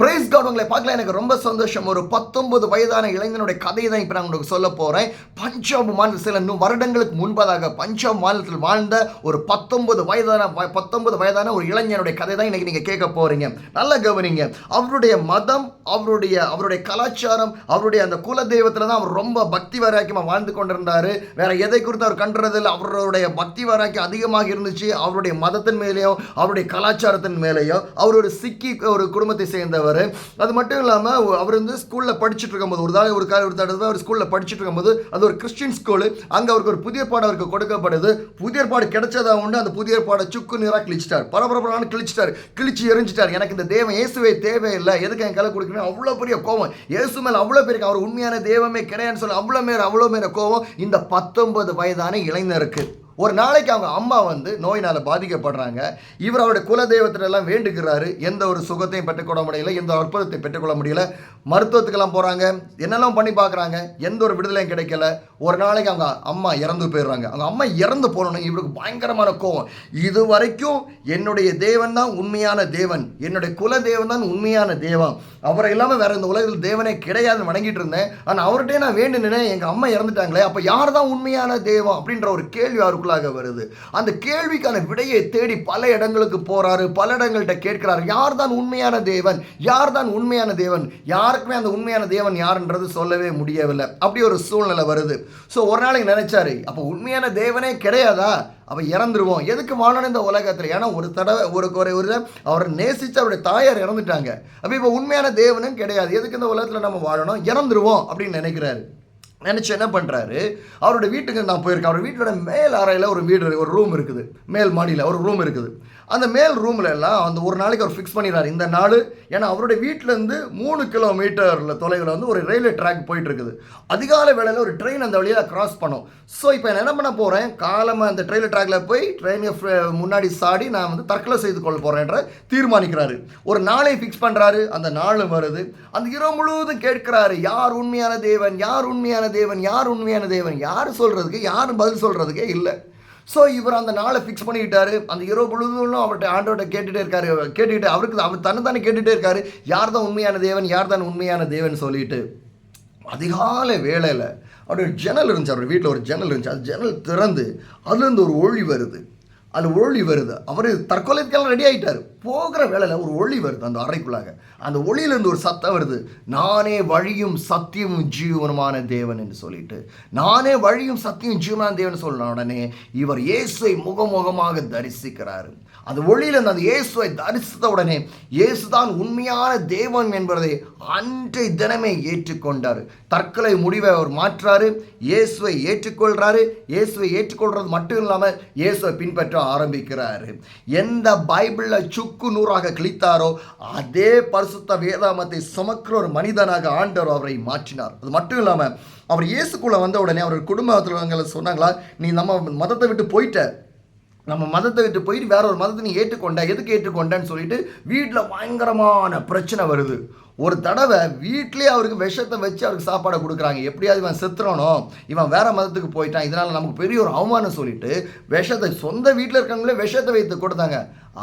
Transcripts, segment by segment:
Price card உங்களை பார்க்கல எனக்கு ரொம்ப சந்தோஷம். ஒரு பத்தொன்பது வயதான இளைஞனுடைய கதையை தான் இப்போ நான் உங்களுக்கு சொல்ல போகிறேன் பஞ்சாப் மாநில சில வருடங்களுக்கு முன்பதாக பஞ்சாப் மாநிலத்தில் வாழ்ந்த ஒரு பத்தொன்பது வயதான பத்தொன்பது வயதான ஒரு இளைஞனுடைய கதை தான் இன்னைக்கு நீங்கள் கேட்க போகிறீங்க நல்லா கவனிங்க. அவருடைய மதம் அவருடைய அவருடைய கலாச்சாரம் அவருடைய அந்த குல தெய்வத்தில் தான் அவர் ரொம்ப பக்தி வைராக்கியமாக வாழ்ந்து கொண்டிருந்தார். வேற எதை குறித்து அவர் கண்டுறதில் அவருடைய பக்தி வைராக்கியம் அதிகமாக இருந்துச்சு. அவருடைய மதத்தின் மேலேயோ அவருடைய கலாச்சாரத்தின் மேலேயோ. அவர் ஒரு சிக்கி ஒரு குடும்பத்தை சேர்ந்தவர். அது மட்டும் இல்லாமல் அவர் வந்து ஸ்கூலில் படிச்சுட்டு இருக்கும்போது ஒரு தடவை ஒரு கால ஒரு தடவை அவர் ஸ்கூலில் படிச்சுட்டு இருக்கும்போது அது ஒரு கிறிஸ்டின் ஸ்கூலு அங்கே அவருக்கு ஒரு புதிய பாடம் அவருக்கு கொடுக்கப்படுது. புதிய பாடம் கிடைச்சதா உண்டு அந்த புதிய பாடம் சுக்கு நீராக கிழிச்சிட்டார். பரபரப்பான கிழிச்சிட்டார். கிழிச்சு எரிஞ்சிட்டார். எனக்கு இந்த தேவன் இயேசுவே தேவையில்லை. எதுக்கு என் கலை கொடுக்கணும் அவ்வளோ பெரிய கோவம் இயேசு மேலே அவ்வளோ பெரிய அவர் உண்மையான தெய்வமே கிடையாதுன்னு சொல்லி அவ்வளோ மேல அவ்வளோ மேல கோவம் இந்த பத்தொன்பது வயதான இளைஞருக்கு. ஒரு நாளைக்கு அவங்க அம்மா வந்து நோயினால் பாதிக்கப்படுறாங்க. இவர் அவருடைய குலதெய்வத்திலெல்லாம் வேண்டுகிறாரு. எந்த ஒரு சுகத்தையும் பெற்றுக்கொள்ள முடியல எந்த ஒரு பெற்றுக்கொள்ள முடியல. மருத்துவத்துக்கெல்லாம் போகிறாங்க என்னெல்லாம் பண்ணி பார்க்குறாங்க? எந்த ஒரு விடுதலையும் கிடைக்கல. ஒரு நாளைக்கு அவங்க அம்மா இறந்து போயிடுறாங்க. அவங்க அம்மா இறந்து போகணும் இவருக்கு பயங்கரமான கோவம். இது வரைக்கும் என்னுடைய தேவன் தான் உண்மையான தேவன். என்னுடைய குல தேவன் தான் உண்மையான தேவன் அவரை இல்லாமல் வேற இந்த உலகத்தில் தேவனே கிடையாதுன்னு வணங்கிட்டு இருந்தேன். ஆனால் அவர்கிட்டே நான் வேண்டுனேன் எங்கள் அம்மா இறந்துட்டாங்களே. அப்போ யார் தான் உண்மையான தெய்வம் அப்படின்ற ஒரு கேள்வி அவருக்குள்ளாக வருது. அந்த கேள்விக்கான விடையை தேடி பல இடங்களுக்கு போறாரு. பல இடங்கள்கிட்ட கேட்கிறாரு. யார் தான் உண்மையான தேவன்? யார் தான் உண்மையான தேவன்? யாருக்குமே அந்த உண்மையான தேவன் யாருன்றது சொல்லவே முடியவில்லை. அப்படி ஒரு சூழ்நிலை வருது. ஸோ ஒரு நாளைக்கு நினைச்சாரு அப்போ உண்மையான தேவனே கிடையாதா? அவ இறந்துருவோம். எதுக்கு வாழணும் இந்த உலகத்தில்? ஏன்னா ஒரு தடவை ஒரு குறை ஒரு அவரை நேசிச்சு அவருடைய தாயார் இறந்துட்டாங்க. அப்போ இப்போ உண்மையான தேவனும் கிடையாது. எதுக்கு இந்த உலகத்தில் நம்ம வாழணும்? இறந்துருவோம் அப்படின்னு நினைக்கிறாரு. நினச்சி என்ன பண்ணுறாரு அவரோட வீட்டுக்கு நான் போயிருக்கேன். அவர் வீட்டோட மேல் அறையில் ஒரு வீடு ஒரு ரூம் இருக்குது. மேல் மாடியில் ஒரு ரூம் இருக்குது. அந்த மேல் ரூமில் எல்லாம் அந்த ஒரு நாளைக்கு அவர் ஃபிக்ஸ் பண்ணிடுறாரு. இந்த நாள் ஏன்னா அவருடைய வீட்டிலேருந்து மூணு கிலோமீட்டரில் தொலைவில் வந்து ஒரு ரயில்வே ட்ராக் போயிட்டு இருக்குது. அதிகாலை வேளையில் ஒரு ட்ரெயின் அந்த வழியாக கிராஸ் பண்ணும். ஸோ இப்போ நான் என்ன பண்ண போகிறேன் காலமாக அந்த ரயில்வே ட்ராக்ல போய் ட்ரெயினை முன்னாடி சாடி நான் வந்து தற்கொலை செய்து கொள்ள போகிறேன்ற தீர்மானிக்கிறாரு. ஒரு நாளை ஃபிக்ஸ் பண்ணுறாரு அந்த நாள் வருது. அந்த இரவு முழுவதும் கேட்கிறாரு யார் உண்மையான தேவன்? யார் உண்மையான தேவன் யார் உண்மையான தேவன்? யார் சொல்கிறதுக்கு யார் பதில் சொல்கிறதுக்கே இல்லை. ஸோ இவர் அந்த நாளை ஃபிக்ஸ் பண்ணிக்கிட்டாரு. அந்த இரவு பொழுதும் அவர்கிட்ட ஆண்டோட்ட கேட்டுகிட்டே இருக்காரு. கேட்டுக்கிட்டு அவருக்கு அவர் தன்னை தானே கேட்டுகிட்டே இருக்காரு. யார் தான் உண்மையான தேவன்? யார் தான் உண்மையான தேவன் சொல்லிட்டு. அதிகாலை வேலையில் அவருடைய ஜன்னல் இருந்துச்சு. அவருடைய வீட்டில் ஒரு ஜன்னல் இருந்துச்சு. அது ஜன்னல் திறந்து அதுலேருந்து ஒரு ஒழி வருது. அதில் ஒளி வருது. அவர் தற்கொலைக்கெல்லாம் ரெடி ஆகிட்டார் போகிற வேலையில் ஒரு ஒளி வருது அந்த அறைக்குள்ளாக. அந்த ஒளியிலேருந்து ஒரு சத்தம் வருது. நானே வழியும் சத்தியமும் ஜீவனமான தேவன் என்று சொல்லிட்டு. நானே வழியும் சத்தியம் ஜீவனான தேவன் சொன்ன உடனே இவர் இயேசுவை முகமுகமாக தரிசிக்கிறார். அந்த ஒளியிலிருந்து அந்த இயேசுவை தரிசித்த உடனே இயேசுதான் உண்மையான தேவன் என்பதை அன்றை தினமே ஏற்றுக்கொண்டார். தற்கொலை முடிவை அவர் மாற்றாரு. இயேசுவை ஏற்றுக்கொள்றாரு. இயேசுவை ஏற்றுக்கொள்றது மட்டும் இல்லாமல் இயேசுவை பின்பற்ற ஆரம்பிக்கிறாரு. எந்த பைபிளில் சுக்கு நூறாக கிழித்தாரோ அதே பரிசுத்த வேதாமத்தை சுமக்கிற ஒரு மனிதனாக ஆண்டவர் அவரை மாற்றினார். அது மட்டும் இல்லாமல் அவர் இயேசுக்குள்ள வந்த உடனே அவர் குடும்பத்தில் சொன்னாங்களா நீ நம்ம மதத்தை விட்டு போயிட்ட. நம்ம மதத்தை விட்டு போயிட்டு வேற ஒரு மதத்தை நீ ஏற்றுக்கொண்ட எதுக்கு ஏற்றுக்கொண்டேன்னு சொல்லிட்டு வீட்டில் பயங்கரமான பிரச்சனை வருது. ஒரு தடவை வீட்லேயே அவருக்கு விஷத்தை வச்சு அவருக்கு சாப்பாடை கொடுக்குறாங்க. எப்படியாவது இவன் செத்துறானோ இவன் வேற மதத்துக்கு போயிட்டான் இதனால் நமக்கு பெரிய ஒரு அவமானம் சொல்லிட்டு விஷத்தை சொந்த வீட்டில் இருக்கிறவங்களே விஷத்தை வைத்து கொடுத்தாங்க.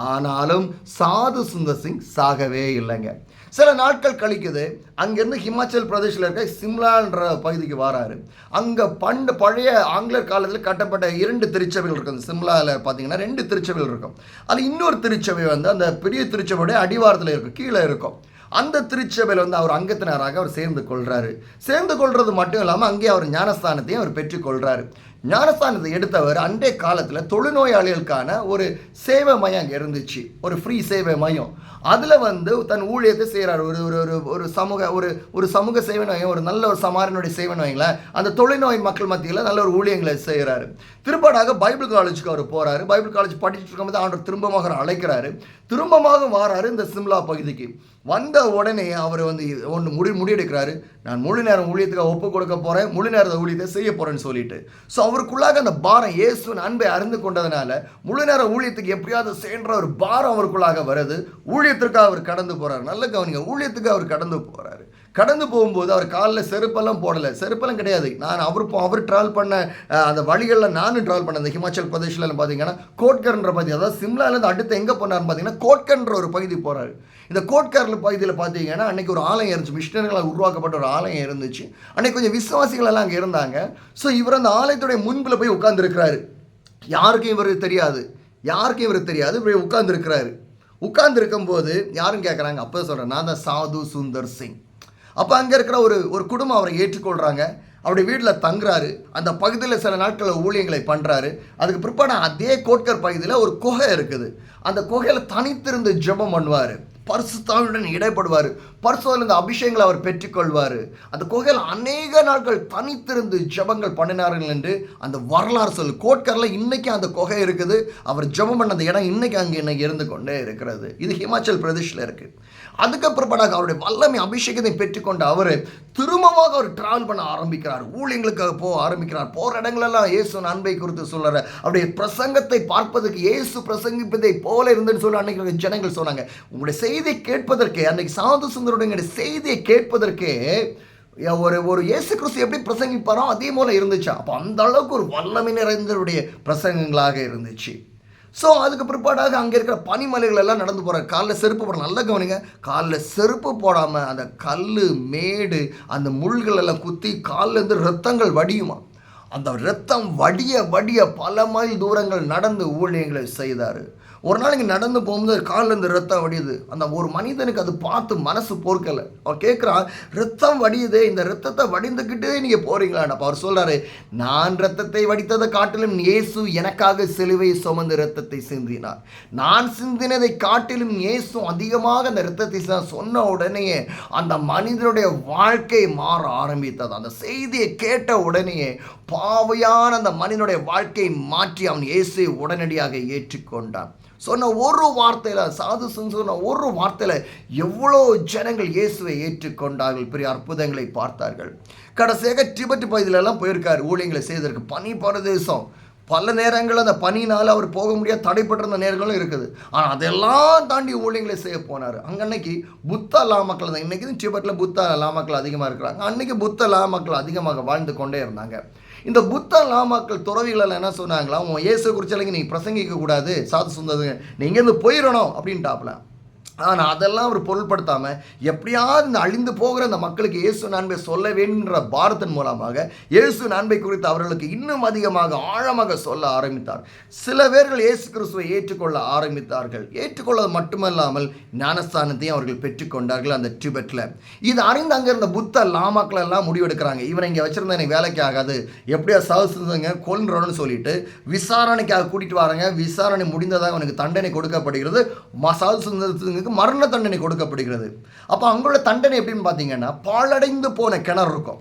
ஆனாலும் சாது சுந்தர் சிங் சாகவே இல்லைங்க. சில நாட்கள் கழிக்குது அங்கேருந்து ஹிமாச்சல் பிரதேஷில் இருக்க சிம்லான்ற பகுதிக்கு வராரு. அங்கே பண்டு பழைய ஆங்கிலேயர் காலத்தில் கட்டப்பட்ட இரண்டு திருச்சபைகள் இருக்கும். சிம்லாவில் பார்த்தீங்கன்னா ரெண்டு திருச்சபைகள் இருக்கும். அது இன்னொரு திருச்சபை வந்து அந்த பெரிய திருச்சபையுடைய அடிவாரத்தில் இருக்கும் கீழே இருக்கும். அந்த திருச்சபையில் வந்து அவர் அங்கத்தினராக அவர் சேர்ந்து கொள்கிறாரு சேர்ந்து கொள்வது மட்டும் இல்லாமல் அங்கே அவர் ஞானஸ்தானத்தையும் அவர் பெற்றுக்கொள்கிறாரு ஞானஸ்தானத்தை எடுத்தவர் அன்றைய காலத்தில் தொழுநோயாளிகளுக்கான ஒரு சேவை மையம் அங்கே இருந்துச்சு. ஒரு ஃப்ரீ சேவை மையம். அதில் வந்து தன் ஊழியத்தை செய்கிறார் ஒரு ஒரு ஒரு ஒரு சமூக ஒரு ஒரு சமூக சேவை மையம் ஒரு நல்ல ஒரு சமாரனுடைய சேவை வைங்களேன் அந்த தொழில்நோய் மக்கள் மத்தியில் நல்ல ஒரு ஊழியங்களை செய்கிறாரு திருப்பாடாக பைபிள் காலேஜுக்கு அவர் போகிறாரு பைபிள் காலேஜ் படிச்சுட்டு இருக்கும்போது ஆண்டவர் திரும்பமாக அழைக்கிறாரு. திரும்பமாக வாராரு இந்த சிம்லா பகுதிக்கு. வந்த உடனே அவர் வந்து ஒன்று முடி முடிவெடுக்கிறாரு. நான் முழு நேரம் ஊழியத்துக்கு ஒப்பு கொடுக்க போகிறேன் முழு நேரத்தை ஊழியத்தை செய்ய போகிறேன்னு சொல்லிட்டு. ஸோ அவருக்குள்ளாக அந்த பாரம் இயேசுவின் அன்பை அறிந்து கொண்டதுனால முழு நேர ஊழியத்துக்கு எப்படியாவது சென்ற ஒரு பாரம் அவருக்குள்ளாக வருது. ஊழியத்திற்காக அவர் கடந்து போகிறார் நல்ல கவனிங்க ஊழியத்துக்கு அவர் கடந்து போகிறாரு கடந்து போகும்போது அவர் காலில் செருப்பெல்லாம் போடலை. செருப்பெல்லாம் கிடையாது. நான் அவர் அவர் ட்ராவல் பண்ண அந்த வழிகளில் நானும் ட்ராவல் பண்ணேன். அந்த ஹிமாச்சல் பிரதேஷ்லலாம் பார்த்தீங்கன்னா கோட்கர்ன்ற பகுதி அதாவது சிம்லாலேருந்து அடுத்து எங்கே போனார்னு பார்த்தீங்கன்னா கோட்கர்ன்ற ஒரு பகுதி போகிறாரு இந்த கோட்கர்ல பகுதியில் பார்த்தீங்கன்னா அன்னைக்கு ஒரு ஆலயம் இருந்துச்சு. மிஷினர்களால் உருவாக்கப்பட்ட ஒரு ஆலயம் இருந்துச்சு. அன்னைக்கு கொஞ்சம் விசுவாசிகள் எல்லாம் அங்கே இருந்தாங்க. ஸோ இவர் அந்த ஆலயத்துடைய முன்பில் போய் உட்கார்ந்துருக்கிறாரு. யாருக்கும் இவர் தெரியாது? யாருக்கும் இவர் தெரியாது? இவர் உட்கார்ந்துருக்கிறாரு. உட்கார்ந்துருக்கும் போது யாரும் கேட்குறாங்க அப்போ சொல்கிறேன் நான் தான் சாது சுந்தர் சிங். அப்போ அங்கே இருக்கிற ஒரு ஒரு குடும்பம் அவரை ஏற்றுக்கொள்கிறாங்க அவருடைய வீட்டில் தங்குறாரு. அந்த பகுதியில் சில நாட்களில் ஊழியங்களை பண்ணுறாரு அதுக்கு பிற்பாடு அதே கோட்கர் பகுதியில் ஒரு குகை இருக்குது. அந்த குகையில் தனித்திருந்து ஜெபம் பண்ணுவார். பரிசுத்தாவுடன் இடைப்படுவார். பரிசுவில் அபிஷேகங்களை அவர் பெற்றுக்கொள்வார். அந்த குகையில் அநேக நாட்கள் தனித்திருந்து ஜெபங்கள் பண்ணினார்கள் என்று அந்த வரலாறு சொல்லு. கோட்கரில் இன்றைக்கி அந்த குகை இருக்குது. அவர் ஜெபம் பண்ண அந்த இடம் இன்றைக்கி அங்கே இன்னைக்கு இருந்து கொண்டே இருக்கிறது. இது ஹிமாச்சல் பிரதேஷில் இருக்குது அதுக்கப்புறப்படாக அவருடைய வல்லமை அபிஷேகத்தை பெற்றுக்கொண்ட அவர் திரும்பமாக அவர் டிராவல் பண்ண ஆரம்பிக்கிறார். ஊழியங்களுக்காக போக ஆரம்பிக்கிறார். போகிற இடங்களெல்லாம் இயேசு அன்பை குறித்து சொல்கிறார் அவருடைய பிரசங்கத்தை பார்ப்பதற்கு இயேசு பிரசங்கிப்பதை போல இருந்துன்னு சொல்லி அன்னைக்கு ஜனங்கள் சொன்னாங்க. உங்களுடைய செய்தியை கேட்பதற்கு அன்னைக்கு சாது சுந்தருடைய செய்தியை கேட்பதற்கு ஒரு ஒரு இயேசு கிறிஸ்து எப்படி பிரசங்கிப்பாரோ அதே போல இருந்துச்சு. அப்போ அந்த அளவுக்கு ஒரு வல்லமை நிறைந்தருடைய பிரசங்கங்களாக இருந்துச்சு. ஸோ அதுக்கு பிற்பாடாக அங்கே இருக்கிற பனிமலைகள் எல்லாம் நடந்து போகிற காலில் செருப்பு போட நல்லா கவனிங்க. காலில் செருப்பு போடாமல் அந்த கல் மேடு அந்த முள்கள் எல்லாம் குத்தி கால்ல இருந்து ரத்தங்கள் வடியுமா? அந்த ரத்தம் வடிய வடிய பல மைல் தூரங்கள் நடந்து ஊழியங்களை செய்தார். ஒரு நாள் இங்கே நடந்து போகும்போது காலில் இருந்து ரத்தம் வடியுது. அந்த ஒரு மனிதனுக்கு அது பார்த்து மனசு போர்க்கலை அவர் கேட்குறான் ரத்தம் வடியுது இந்த ரத்தத்தை வடிந்துக்கிட்டே நீங்கள் போகிறீங்களா அப்போ அவர் சொல்கிறாரு நான் ரத்தத்தை வடித்ததை காட்டிலும் இயேசு எனக்காக சிலுவை சுமந்து ரத்தத்தை சிந்தினார். நான் சிந்தினதை காட்டிலும் இயேசு அதிகமாக அந்த ரத்தத்தை சொன்ன உடனேயே அந்த மனிதனுடைய வாழ்க்கை மாற ஆரம்பித்தது. அந்த செய்தியை கேட்ட உடனேயே பாவையான அந்த மனிதனுடைய வாழ்க்கையை மாற்றி அவன் இயேசுவை உடனடியாக ஏற்றுக்கொண்டான். சொன்ன ஒரு வார்த்தையில் சாது சொன்ன ஒரு வார்த்தையில் எவ்வளோ ஜனங்கள் இயேசுவை ஏற்றுக்கொண்டார்கள். பெரிய அற்புதங்களை பார்த்தார்கள். கடைசியாக டிபெட் பகுதியிலெல்லாம் போயிருக்கார். ஊழியங்களை செய்ததற்கு பனி பிரதேசம். பல நேரங்கள் அந்த பனினால் அவர் போக முடியாத தடைப்பட்டிருந்த நேரங்களும் இருக்குது. ஆனால் அதெல்லாம் தாண்டி ஊழியங்களை செய்ய போனார். அங்கே அன்னைக்கு புத்த லாமக்கள் தான். இன்றைக்கி டிபெட்டில் புத்தா லாமக்கள் அதிகமாக இருக்கிறாங்க. அன்னைக்கு புத்த லாமக்கள் அதிகமாக வாழ்ந்து கொண்டே இருந்தாங்க. இந்த புத்த லாமாக்கள் துறவிகள் என்ன சொன்னாங்களா உன் இயேசு குறிச்சலைங்க நீங்கள் பிரசங்கிக்க கூடாது சாது சுந்ததுங்க நீ இங்கேருந்து போயிடணும் அப்படின்ட்டாப்ல ஆனால் அதெல்லாம் அவர் பொருள்படுத்தாமல் எப்படியாவது இந்த அழிந்து போகிற அந்த மக்களுக்கு இயேசு நன்மை சொல்ல வேண்டுன்ற பாரத்தின் மூலமாக இயேசு நன்மை குறித்து அவர்களுக்கு இன்னும் அதிகமாக ஆழமாக சொல்ல ஆரம்பித்தார். சில பேர்கள் இயேசு கிறிஸ்துவை ஏற்றுக்கொள்ள ஆரம்பித்தார்கள். ஏற்றுக்கொள்வது மட்டுமல்லாமல் ஞானஸ்தானத்தையும் அவர்கள் பெற்றுக்கொண்டார்கள் அந்த டிபெட்டில் இது அறிந்து அங்கே இருந்த புத்த லாமாக்கள் எல்லாம் முடிவெடுக்கிறாங்க. இவனை இங்கே வச்சிருந்த எனக்கு வேலைக்கு ஆகாது. எப்படியா சாகுசுங்க கொல்றோன்னு சொல்லிட்டு விசாரணைக்காக கூட்டிகிட்டு வராங்க. விசாரணை முடிந்ததாக அவனுக்கு தண்டனை கொடுக்கப்படுகிறது. மசால் சுந்தரத்துக்கு மரண தண்டனை கொடுக்கப்படுகிறது. அப்போ அங்குள்ள தண்டனை எப்படின்னு பார்த்தீங்கன்னா பாழடைந்து போன கிணறு இருக்கும்.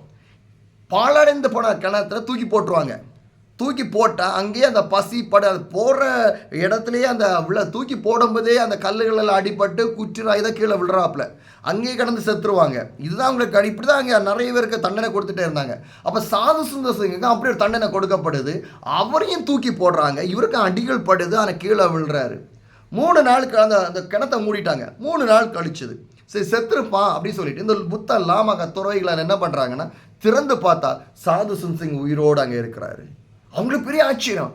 பாலடைந்து போன கிணத்துல தூக்கி போட்டுருவாங்க. தூக்கி போட்டால் அங்கேயே அந்த பசி பட அது போடுற இடத்துலையே அந்த உள்ள தூக்கி போடும்போதே அந்த கல்லுகளில் அடிபட்டு குற்ற இதை கீழே விழுறாப்புல. அங்கேயே கடந்து செத்துருவாங்க. இதுதான் அவங்களுக்கு அடி- இப்படி தான் அங்கே நிறைய பேருக்கு தண்டனை கொடுத்துட்டே இருந்தாங்க. அப்போ சாது சுந்தர் சிங்குக்கு அப்படி ஒரு தண்டனை கொடுக்கப்படுது. அவரையும் தூக்கி போடுறாங்க. இவருக்கு அடிகள் படுது ஆனால் கீழே விழுறாரு. மூணு நாள் அந்த அந்த கிணத்தை மூடிட்டாங்க. மூணு நாள் கழிச்சுது. சரி செத்துருப்பான் அப்படின்னு சொல்லிட்டு இந்த புத்த லாமக துறவைகளால் என்ன பண்ணுறாங்கன்னா திறந்து பார்த்தா சாது சிங் உயிரோடு அங்கே இருக்கிறாரு. அவங்களுக்கு பெரிய ஆச்சரியம்.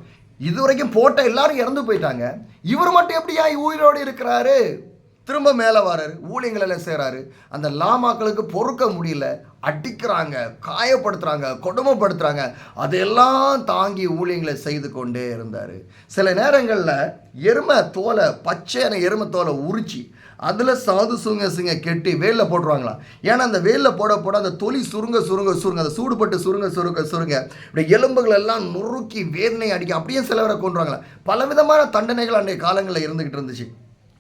இதுவரைக்கும் போட்ட எல்லாரும் இறந்து போயிட்டாங்க. இவர் மட்டும் எப்படியா உயிரோடு இருக்கிறாரு? திரும்ப மேலே வராரு ஊழியங்கள் எல்லாம் செய்கிறாரு அந்த லாமாக்களுக்கு பொறுக்க முடியல. அடிக்கிறாங்க காயப்படுத்துகிறாங்க கொடுமைப்படுத்துகிறாங்க அதையெல்லாம் தாங்கி ஊழியங்களை செய்து கொண்டே இருந்தார். சில நேரங்களில் எருமை தோலை பச்சையான எருமை தோலை உரிச்சு அதில் சாது சுருங்க சிங்க கெட்டி வேலில் போட்டுருவாங்களாம் ஏன்னா அந்த வேலில் போட போட அந்த தொலி சுருங்க சுருங்க சுருங்க அந்த சூடுபட்டு சுருங்க சுருங்க சுருங்க இப்படி எலும்புகள் எல்லாம் நுறுக்கி வேதனை அடிக்க அப்படியே சிலவரை கொண்டுருவாங்களா பலவிதமான தண்டனைகள் அன்றைய காலங்களில் இருந்துக்கிட்டு இருந்துச்சு.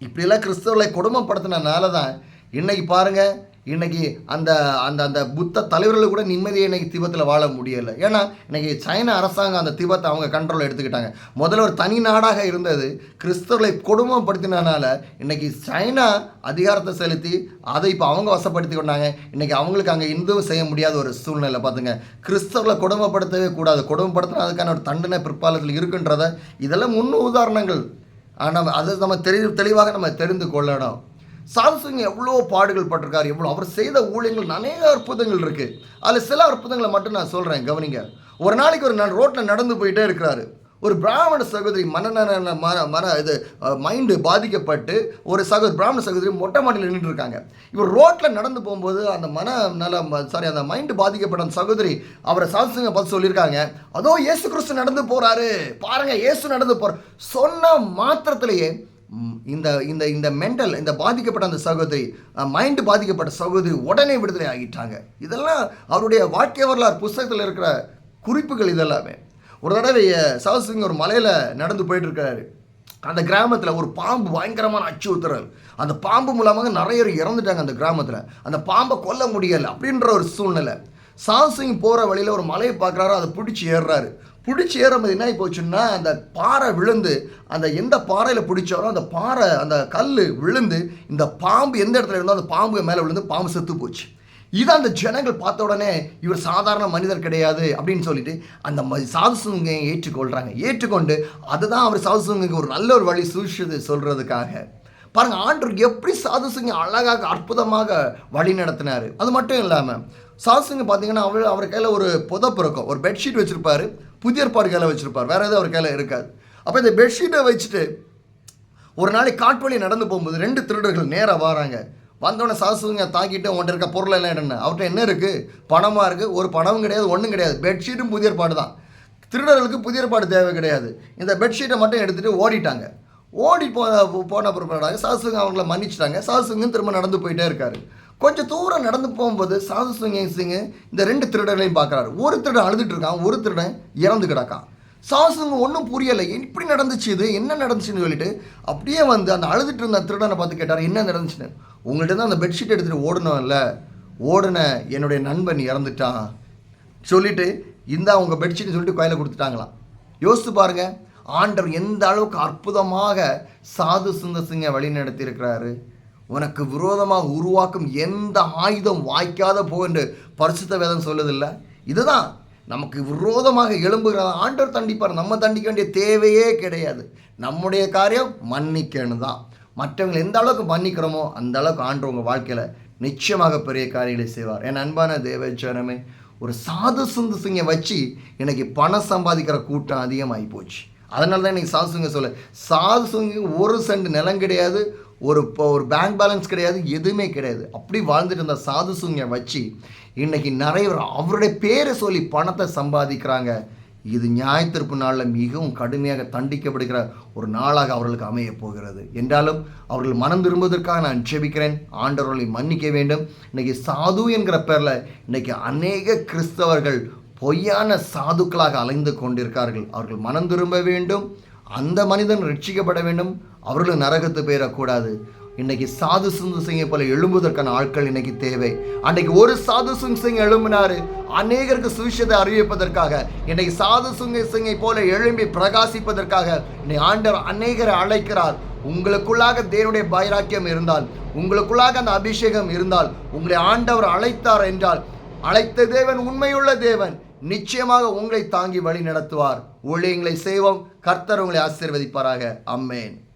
இப்படியெல்லாம் கிறிஸ்தவர்களை கொடுமைப்படுத்தினால தான் இன்னைக்கு பாருங்கள் இன்றைக்கி அந்த அந்த அந்த புத்த தலைவர்கள் கூட நிம்மதியை இன்றைக்கி திபத்தில் வாழ முடியலை. ஏன்னா இன்றைக்கி சைனா அரசாங்கம் அந்த திபத்தை அவங்க கண்ட்ரோல் எடுத்துக்கிட்டாங்க. முதல்ல ஒரு தனி நாடாக இருந்தது. கிறிஸ்தவர்களை கொடுமைப்படுத்தினால இன்றைக்கி சைனா அதிகாரத்தை செலுத்தி அதை இப்போ அவங்க வசப்படுத்தி கொண்டாங்க. இன்றைக்கி அவங்களுக்கு அங்கே இந்துவும் செய்ய முடியாத ஒரு சூழ்நிலை பார்த்துங்க கிறிஸ்தவர்களை கொடுமைப்படுத்தவே கூடாது. கொடுமைப்படுத்தினா அதுக்கான ஒரு தண்டனை பிற்பாலத்தில் இருக்குன்றத இதெல்லாம் முன் உதாரணங்கள் ஆனால் அது நம்ம தெரி தெளிவாக நம்ம தெரிந்து கொள்ளணும். சாம்சங் எவ்வளோ பாடுகள் பட்டிருக்கார் எவ்வளோ அவர் செய்த ஊழியங்கள் நிறைய அற்புதங்கள் இருக்குது அதில் சில அற்புதங்களை மட்டும் நான் சொல்கிறேன் கவனிங்க. ஒரு நாளைக்கு ஒரு நான் ரோட்டில் நடந்து போயிட்டே இருக்கிறாரு. ஒரு பிராமண சகோதரி மனநல மன மன இது மைண்டு பாதிக்கப்பட்டு ஒரு சகோதரி பிராமண சகோதரி மொட்டை மாடியில் நின்றுட்டு இருக்காங்க. இவர் ரோட்டில் நடந்து போகும்போது அந்த மன நல சாரி அந்த மைண்டு பாதிக்கப்பட்ட அந்த சகோதரி அவரை சாசுங்க பார்த்து சொல்லியிருக்காங்க. அதோ இயேசு கிறிஸ்து நடந்து போகிறாரு பாருங்க இயேசு நடந்து போகிற சொன்ன மாத்திரத்திலேயே இந்த இந்த இந்த மென்டல் இந்த பாதிக்கப்பட்ட அந்த சகோதரி மைண்டு பாதிக்கப்பட்ட சகோதரி உடனே விடுதலை ஆகிட்டாங்க. இதெல்லாம் அவருடைய வாழ்க்கை வரலாறு புஸ்தகத்தில் இருக்கிற குறிப்புகள் இதெல்லாமே. ஒரு தடவை சவசிங் ஒரு மலையில் நடந்து போயிட்டு இருக்காரு அந்த கிராமத்தில் ஒரு பாம்பு பயங்கரமான அச்சுறுத்துறல் அந்த பாம்பு மூலமாக நிறைய பேர் இறந்துட்டாங்க அந்த கிராமத்தில். அந்த பாம்பை கொல்ல முடியலை அப்படின்ற ஒரு சூழ்நிலை. சாசிங் போகிற வழியில் ஒரு மலையை பார்க்குறாரு அதை பிடிச்சி ஏறுறாரு. பிடிச்சி ஏறும்போது என்ன ஆகி போச்சுன்னா அந்த பாறை விழுந்து அந்த எந்த பாறையில் பிடிச்சாரோ அந்த பாறை அந்த கல் விழுந்து இந்த பாம்பு எந்த இடத்துல இருந்தோ அந்த பாம்பு மேலே விழுந்து பாம்பு செத்து போச்சு. இதை அந்த ஜனங்கள் பார்த்த உடனே இவர் சாதாரண மனிதர் கிடையாது அப்படின்னு சொல்லிட்டு அந்த சாதுசுங்க ஏற்றுக்கொள்கிறாங்க ஏற்றுக்கொண்டு அதுதான் அவர் சாதுசுங்களுக்கு ஒரு நல்ல ஒரு வழி சூழ்ச்சியது சொல்கிறதுக்காக பாருங்க ஆண்டவர் எப்படி சாதுசுங்க அழகாக அற்புதமாக வழி நடத்தினார். அது மட்டும் இல்லாமல் சாதுசுங்க பார்த்தீங்கன்னா அவர் அவர் கையில் ஒரு புதப்பு இருக்கும். ஒரு பெட்ஷீட் வச்சுருப்பாரு. புதிய ஏற்பாடு கையில் வச்சுருப்பார். வேறு எதுவும் அவர் கையில் இருக்காது. அப்போ இந்த பெட்ஷீட்டை வச்சுட்டு ஒரு நாளைக்கு காட்டு வழி நடந்து போகும்போது ரெண்டு திருடர்கள் நேராக வராங்க. வந்தோடனே சாசுங்க தாக்கிட்டு உன்கிட்ட இருக்க பொருள் எல்லாம் என்ன அவர்கிட்ட என்ன இருக்குது பணமாக இருக்குது ஒரு பணமும் கிடையாது ஒன்றும் கிடையாது. பெட்ஷீட்டும் புதிய ஏற்பாடு தான். திருடர்களுக்கு புதிய ஏற்பாடு தேவை கிடையாது. இந்த பெட்ஷீட்டை மட்டும் எடுத்துகிட்டு ஓடிட்டாங்க. ஓடி போ போன பிற்பாடாக சாசுங்க அவங்கள மன்னிச்சிட்டாங்க. சாசுங்க திரும்ப நடந்து போயிட்டே இருக்காரு. கொஞ்சம் தூரம் நடந்து போகும்போது சாது சிங்க சிங்க இந்த ரெண்டு திருடர்களையும் பார்க்குறாரு. ஒரு திருடன் அழுதுட்டு இருக்கான் ஒரு திருடன் இறந்து கிடக்கான். சாசுங்க ஒன்றும் புரியலை இப்படி நடந்துச்சு இது என்ன நடந்துச்சுன்னு சொல்லிட்டு அப்படியே வந்து அந்த அழுதுட்டு இருந்த திருடனை பார்த்து கேட்டார் என்ன நடந்துச்சுன்னு? உங்கள்கிட்ட தான் அந்த பெட்ஷீட் எடுத்துகிட்டு ஓடணும்ல. ஓடின என்னுடைய நண்பன் இறந்துட்டான். சொல்லிட்டு இந்தா உங்கள் பெட்ஷீட் சொல்லிட்டு கோயில கொடுத்துட்டாங்களாம். யோசித்து பாருங்க ஆண்டவர் எந்த அளவுக்கு அற்புதமாக சாது சுந்த சிங்கை வழி நடத்தியிருக்கிறாரு. உனக்கு விரோதமாக உருவாக்கும் எந்த ஆயுதம் வாய்க்காத போ என்று பரிசுத்த வேதம் சொல்லுதில்லை? இதுதான். நமக்கு விரோதமாக எழும்புகிற ஆண்டவர் தண்டிப்பார். நம்ம தண்டிக்க வேண்டிய தேவையே கிடையாது. நம்முடைய காரியம் மன்னிக்கணும் தான் மற்றவங்களை எந்த அளவுக்கு மன்னிக்கிறோமோ அந்த அளவுக்கு ஆண்டு உங்கள் வாழ்க்கையில் நிச்சயமாக பெரிய காரியங்களை செய்வார். என் அன்பான தேவச்சரமே ஒரு சாது சுந்து சிங்கை வச்சு எனக்கு பணம் சம்பாதிக்கிற கூட்டம் அதிகமாகி போச்சு. அதனால தான் எனக்கு சாது சிங்க சொல்ல சாது சிங்க ஒரு சென்ட் நிலம் கிடையாது ஒரு இப்போ ஒரு பேங்க் பேலன்ஸ் கிடையாது எதுவுமே கிடையாது. அப்படி வாழ்ந்துட்டு இருந்த சாது சுங்க வச்சு இன்னைக்கு நிறைய பேர் அவருடைய பேரை சொல்லி பணத்தை சம்பாதிக்கிறாங்க. இது நியாயத்திற்பு நாளில் மிகவும் கடுமையாக தண்டிக்கப்படுகிற ஒரு நாளாக அவர்களுக்கு அமையப் போகிறது. என்றாலும் அவர்கள் மனம் திரும்புவதற்காக நான் ஜெபிக்கிறேன். ஆண்டவர்களை மன்னிக்க வேண்டும். இன்னைக்கு சாது என்கிற பேரில் இன்னைக்கு அநேக கிறிஸ்தவர்கள் பொய்யான சாதுக்களாக அலைந்து கொண்டிருக்கார்கள். அவர்கள் மனம் திரும்ப வேண்டும். அந்த மனிதன் ரட்சிக்கப்பட வேண்டும். அவர்களும் நரகத்து போயிடக்கூடாது. இன்னைக்கு சாது சுந்து சிங்கை போல எழும்புவதற்கான ஆட்கள் இன்னைக்கு தேவை. அன்னைக்கு ஒரு சாது சுங் சிங் எழும்பினாரு. அநேகருக்கு சுவிஷத்தை அறிவிப்பதற்காக இன்னைக்கு சாது சுங்கை சிங்கை போல எழும்பி பிரகாசிப்பதற்காக இன்னைக்கு ஆண்டவர் அநேகரை அழைக்கிறார். உங்களுக்குள்ளாக தேவனுடைய பைராக்கியம் இருந்தால் உங்களுக்குள்ளாக அந்த அபிஷேகம் இருந்தால் உங்களை ஆண்டவர் அழைத்தார் என்றால் அழைத்த தேவன் உண்மையுள்ள தேவன் நிச்சயமாக உங்களை தாங்கி வழி நடத்துவார். ஊழியங்களை செய்வோம். கர்த்தர் உங்களை ஆசீர்வதிப்பாராக. அம்மேன்.